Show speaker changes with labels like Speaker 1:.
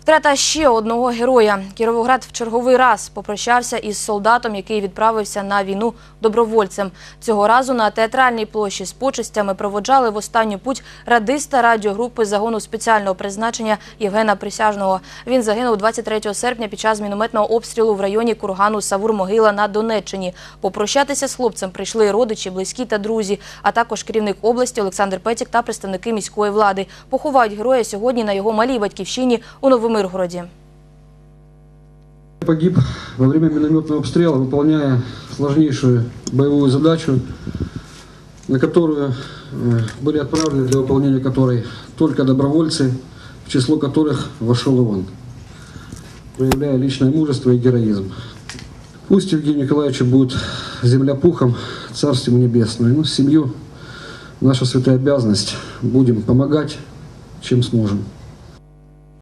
Speaker 1: Втрата ще одного героя. Кіровоград в черговий раз попрощався із солдатом, який відправився на війну добровольцем. Цього разу на театральній площі з почестями проводжали в останню путь радиста радіогрупи загону спеціального призначення Євгена Присяжного. Він загинув 23 серпня під час мінометного обстрілу в районі кургану Савур-Могила на Донеччині. Попрощатися з хлопцем прийшли родичі, близькі та друзі, а також керівник області Олександр Петік та представники міської влади. Поховають героя сьогодні на його малій батьківщині у Новомиргороді.
Speaker 2: Погиб во время минометного обстрела, выполняя сложнейшую боевую задачу, на которую э, были отправлены для выполнения которой только добровольцы, в число которых вошел и он, проявляя личное мужество и героизм. Пусть Евгению Николаевичу будет земля пухом, царство ему небесное. Ну, семью наша святая обязанность. Будем помогать, чем сможем.